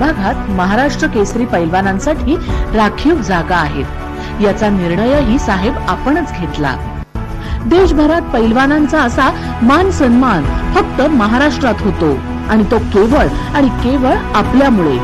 भागात महाराष्ट्र केसरी पैलवानांसाठी राखीव जागा आहेत. याचा निर्णयही साहेब आपणच घेतला. देशभरात पैलवानांचा असा मान सन्मान फक्त महाराष्ट्रात होतो. आणि तो केवळ आणि केवळ आपल्यामुळे.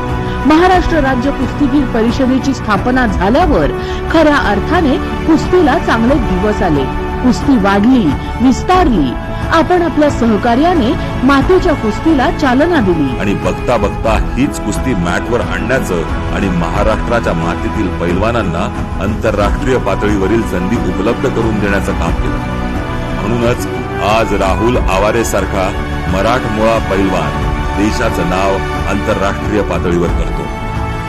महाराष्ट्र राज्य कुस्तीगीर परिषदेची स्थापना झाल्यावर खऱ्या अर्थाने कुस्तीला चांगले दिवस आले. कुस्ती वाढली विस्तारली. आपण आपल्या सहकार्याने मातीच्या कुस्तीला चालना दिली. आणि बघता बघता हीच कुस्ती मॅटवर आणण्याचं आणि महाराष्ट्राच्या मातीतील पैलवानांना आंतरराष्ट्रीय पातळीवरील संधी उपलब्ध करून देण्याचं काम केलं. म्हणूनच आज राहुल आवारे सारखा मराठमोळा पैलवान देशाचं नाव आंतरराष्ट्रीय पातळीवर करतो.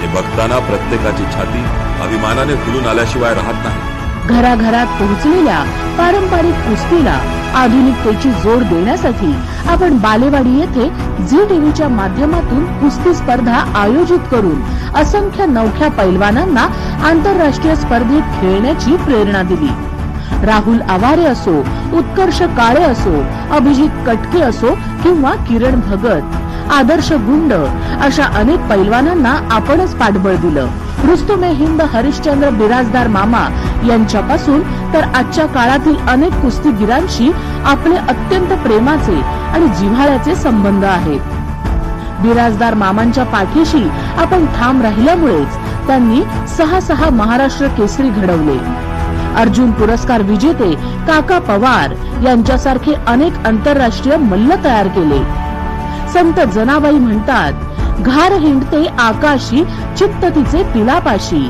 हे बघताना प्रत्येकाची छाती अभिमानाने फुलून आल्याशिवाय राहत नाही. घराघरात पोहोचलेल्या पारंपरिक कुस्तीला आधुनिकतेची जोड देण्यासाठी आपण बालेवाडी येथे झी टीव्हीच्या माध्यमातून कुस्ती स्पर्धा आयोजित करून असंख्य नवख्या पैलवानांना आंतरराष्ट्रीय स्पर्धेत खेळण्याची प्रेरणा दिली. राहुल आवारे असो उत्कर्ष काळे असो अभिजित कटके असो किंवा किरण भगत आदर्श गुंड अशा अनेक पैलवानांना आपणच पाठबळ दिलं. रुस्तुमे हिंद हरिश्चंद्र बिराजदार मामा यांच्यापासून तर आजच्या काळातील अनेक कुस्तीगिरांशी आपले अत्यंत प्रेमाचे आणि जिव्हाळ्याचे संबंध आहेत. बिराजदार मामांच्या पाठीशी आपण ठाम राहिल्यामुळेच त्यांनी सहा सहा महाराष्ट्र केसरी घडवले. अर्जुन पुरस्कार विजेते काका पवार यांच्यासारखे अनेक आंतरराष्ट्रीय मल्ल तयार केले. संत जनाबाई म्हणतात घार हिंडते आकाशी चित्त तिचे तिलापाशी.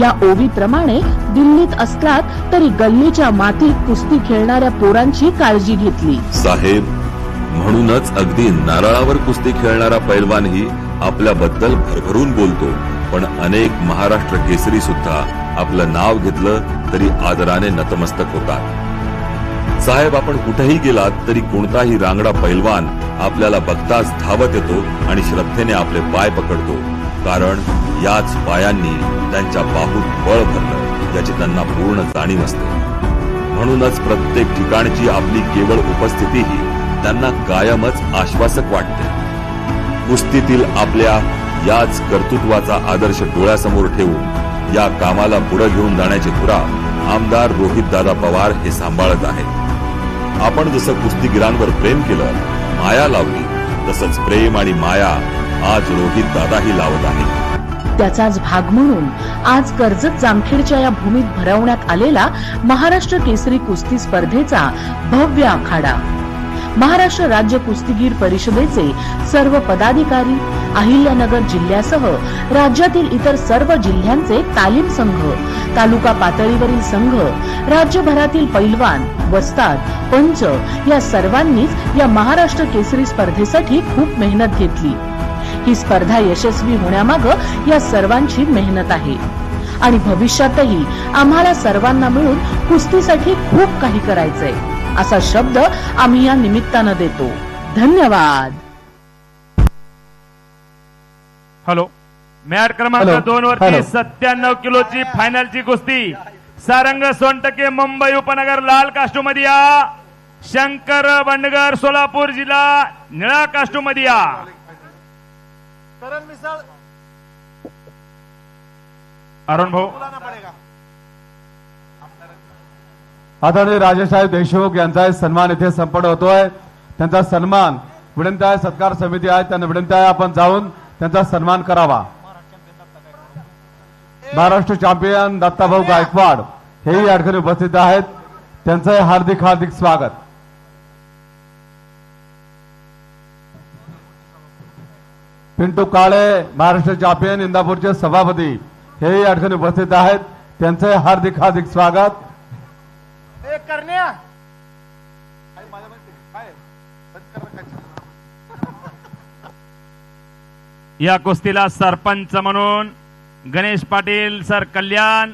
या ओवीप्रमाणे दिल्लीत असलात तरी गल्लीच्या मातीत कुस्ती खेळणाऱ्या पोरांची काळजी घेतली. साहेब म्हणूनच अगदी नारळावर कुस्ती खेळणारा पैलवानही आपल्याबद्दल भरभरून बोलतो पण अनेक महाराष्ट्र केसरी सुद्धा आपलं नाव घेतलं तरी आदराने नतमस्तक होतात. साहेब आपण कुठेही गेलात तरी कोणताही रांगडा पैलवान आपल्याला बघताच धावत येतो आणि श्रद्धेने आपले पाय पकडतो. कारण याच पायांनी त्यांच्या बाहूत बळ भरलं याची त्यांना पूर्ण जाणीव असते. म्हणूनच प्रत्येक ठिकाणची आपली केवळ उपस्थितीही त्यांना कायमच आश्वासक वाटते. कुस्तीतील आपल्या याच कर्तृत्वाचा आदर्श डोळ्यासमोर ठेवून या कामाला पुढे घेऊन जाण्याची धुरा आमदार रोहित दादा पवार हे सांभाळत आहेत. आपण जसं कुस्तीगिरांवर प्रेम केलं माया लावली तसंच प्रेम आणि माया आज रोहित दादाही लावत आहे. त्याचाच भाग म्हणून आज कर्जत जामखेडच्या या भूमीत भरवण्यात आलेला महाराष्ट्र केसरी कुस्ती स्पर्धेचा भव्य आखाडा. महाराष्ट्र राज्य कुस्तीगीर परिषदेचे सर्व पदाधिकारी अहिल्यानगर जिल्ह्यासह राज्यातील इतर सर्व जिल्ह्यांचे तालीम संघ तालुका पातळीवरील संघ राज्यभरातील पैलवान वस्ताद पंच या सर्वांनीच या महाराष्ट्र केसरी स्पर्धेसाठी खूप मेहनत घेतली. ही स्पर्धा यशस्वी होण्यामागं या सर्वांची मेहनत आहे. आणि भविष्यातही आम्हाला सर्वांना मिळून कुस्तीसाठी खूप काही करायचंय. असा शब्द आम्ही या निमित्तानं देतो. धन्यवाद. हॅलो. मॅट क्रमांक. दोन वरती. सत्त्याण्णव किलोची फायनलची कुस्ती. सारंग सोनटके मुंबई उपनगर लाल कास्टूममध्ये या शंकर बंडगर सोलापूर जिल्हा निळा कास्टूममध्ये या अरुण भाऊ. आदरणीय राजेसाहेब देशमुख यांचा सन्मान इथे संपन्न होतोय. त्यांचा सन्मान विनंती आहे सत्कार समिती आहे त्यांना विनंती आहे आपण जाऊन त्यांचा सन्मान करावा. महाराष्ट्र चॅम्पियन दत्ताभाऊ गायकवाड हेही या ठिकाणी उपस्थित आहेत. त्यांचं हार्दिक हार्दिक स्वागत. पिंटू काळे महाराष्ट्र चॅम्पियन इंदापूरचे सभापती हेही या ठिकाणी उपस्थित आहेत. त्यांचं हार्दिक हार्दिक स्वागत. या कुस्तीला सरपंच म्हणून गणेश पाटील सर कल्याण